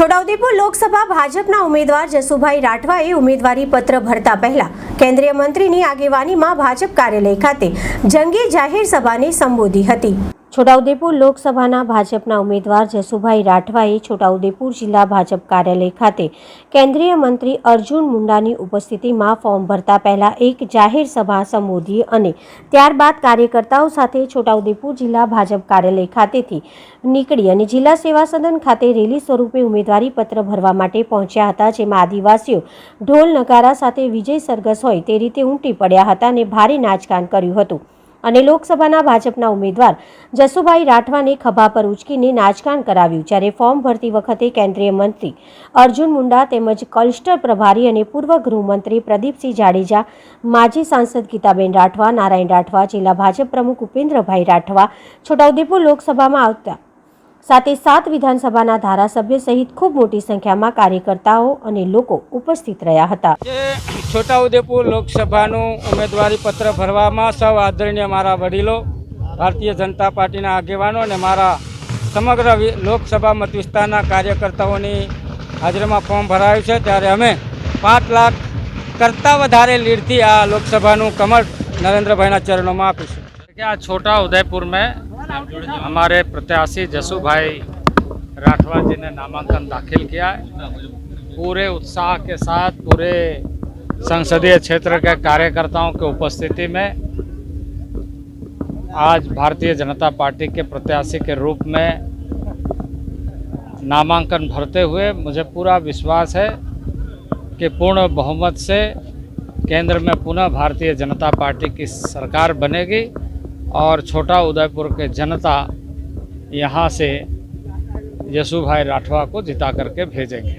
છોટાઉદેપુર લોકસભા ભાજપના ઉમેદવાર જસુભાઈ રાઠવાએ ઉમેદવારી પત્ર ભરતા પહેલા કેન્દ્રીય મંત્રીની આગેવાનીમાં ભાજપ કાર્યાલય ખાતે જંગી જાહેર સભાને સંબોધી હતી. છોટાઉદેપુર લોકસભાના ભાજપના ઉમેદવાર જસુભાઈ રાઠવાએ છોટાઉદેપુર જિલ્લા ભાજપ કાર્યાલય ખાતે કેન્દ્રીય મંત્રી અર્જુન મુંડાની ઉપસ્થિતિમાં ફોર્મ ભરતા પહેલા એક જાહેર સભા સંબોધી અને ત્યારબાદ કાર્યકર્તાઓ સાથે છોટાઉદેપુર જિલ્લા ભાજપ કાર્યાલય ખાતેથી નીકળી અને જિલ્લા સેવા સદન ખાતે રેલી સ્વરૂપે ઉમેદવારી પત્ર ભરવા માટે પહોંચ્યા હતા, જેમાં આદિવાસીઓ ઢોલ નગારા સાથે વિજય સરઘસ હોય તે રીતે ઉમટી પડ્યા હતા અને ભારે નાચગાન કર્યું હતું. અને લોકસભાના ભાજપના ઉમેદવાર જસુભાઈ રાઠવાને ખભા પર ઉચકીને નાચગાન કરાવ્યું, જ્યારે ફોર્મ ભરતી વખતે કેન્દ્રીય મંત્રી અર્જુન મુંડા તેમજ કલ્સ્ટર પ્રભારી અને પૂર્વ ગૃહમંત્રી પ્રદીપસિંહ જાડેજા, માજી સાંસદ ગીતાબેન રાઠવા, નારાયણ રાઠવા, જિલ્લા ભાજપ પ્રમુખ ઉપેન્દ્રભાઈ રાઠવા, છોટાઉદેપુર લોકસભામાં આવતા સાથે સાત વિધાનસભાના ધારાસભ્ય સહિત ખૂબ મોટી સંખ્યામાં કાર્યકર્તાઓ અને લોકો ઉપસ્થિત રહ્યા હતા. છોટાઉદેપુર લોકસભાનું ઉમેદવારી પત્ર ભરવામાં સૌ આદરણીય મારા વડીલો ભારતીય જનતા પાર્ટીના આગેવાનો અને મારા સમગ્ર વિ- લોકસભા મત વિસ્તારના કાર્યકર્તાઓની હાજરીમાં ફોર્મ ભરાયું છે ત્યારે અમે પાંચ લાખ કરતાં વધારે લીડથી આ લોકસભાનું કમળ નરેન્દ્રભાઈના ચરણોમાં આપીશું क्या छोटा उदयपुर में हमारे प्रत्याशी जसुभाई राठवा जी ने नामांकन दाखिल किया है पूरे उत्साह के साथ पूरे संसदीय क्षेत्र के कार्यकर्ताओं की उपस्थिति में आज भारतीय जनता पार्टी के प्रत्याशी के रूप में नामांकन भरते हुए मुझे पूरा विश्वास है कि पूर्ण बहुमत से केंद्र में पुनः भारतीय जनता पार्टी की सरकार बनेगी और छोटा उदयपुर के जनता यहाँ से यशु भाई राठवा को जिता करके भेजेंगे।